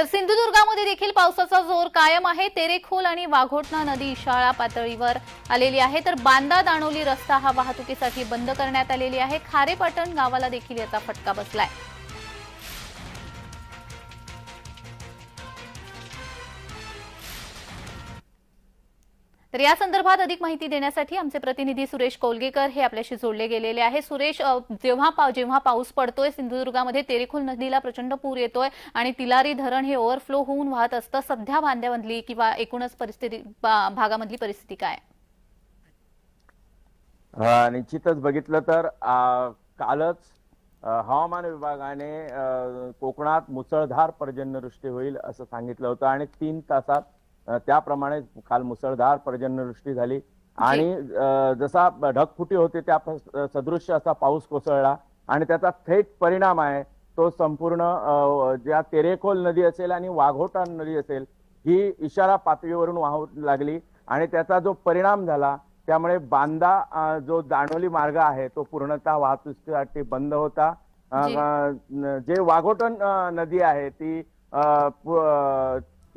तर सिंधुदुर्गामध्ये देखील पावसाचा जोर कायम आहे. तेरेखोल आणि वाघोटणा नदी शाळा पातळीवर आलेली आहे. तर बांदा दाणोली रस्ता हा वाहतुकीसाठी बंद करण्यात आलेली आहे. खारेपाटण गावाला देखील याचा फटका बसलाय. तर या संदर्भात अधिक माहिती देण्यासाठी आमचे प्रतिनिधी सुरेश कोलगेकर हे आपल्याशी जोडले गेलेले आहे सुरेश जेव्हा पा- जेव्हा पाऊस पडतोय सिंधुदुर्गामध्ये तेरेखोल नदीला प्रचंड पूर येतोय आणि तिलारी धरण हे ओव्हरफ्लो होऊन वाहत असतं सध्या बांध्यामधली किंवा एकूणच परिस्थिती भागामधली परिस्थिती काय? निश्चितच बघितलं तर कालच हवामान विभागाने कोकणात मुसळधार पर्जन्यवृष्टी होईल असं सांगितलं होतं आणि तीन तासात त्याप्रमाणे काल मुसळधार पर्जन्यवृष्टी झाली. आणि जसा ढगफुटी होते त्या सदृश्य असा पाऊस कोसळला. आणि त्याचा थेट परिणाम आहे तो संपूर्ण ज्या तेरेखोल नदी असेल आणि वाघोटा नदी असेल ही इशारा पातळीवरून वाहू लागली. आणि त्याचा जो परिणाम झाला त्यामुळे बांदा जो दाणोली मार्ग आहे तो पूर्णतः वाहतुकीसाठी बंद होता. जी. अ, न- जे वाघोटण अ, नदी आहे ती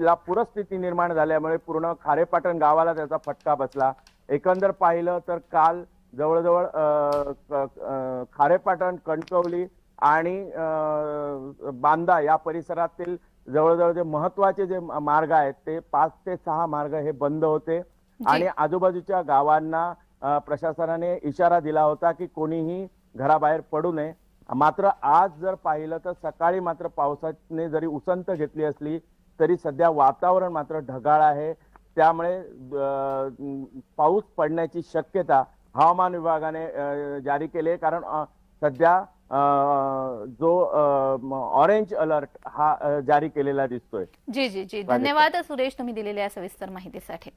तिला पूरस्थिती निर्माण झाल्यामुळे पूर्ण खारेपाटण गावाला त्याचा फटका बसला. एकंदर पाहिलं तर काल जवळजवळ खारेपाटण कणकवली आणि बांदा या परिसरातील जवळजवळ जे महत्त्वाचे जे मार्ग आहेत ते पाच ते सहा मार्ग हे बंद होते. आणि आजूबाजूच्या गावांना प्रशासनाने इशारा दिला होता की कोणीही घराबाहेर पडू नये. मात्र आज जर पाहिलं तर सकाळी मात्र पावसाने जरी उसंत घेतली असली तरी सध्या वातावरण मात्र ढगाळ आहे. त्यामुळे पाऊस पडण्याची शक्यता हवामान विभागाने जारी केली आहे. कारण सध्या जो ऑरेंज अलर्ट हा जारी केलेला दिसतोय. जी जी जी. धन्यवाद सुरेश तुम्ही दिलेल्या सविस्तर माहितीसाठी.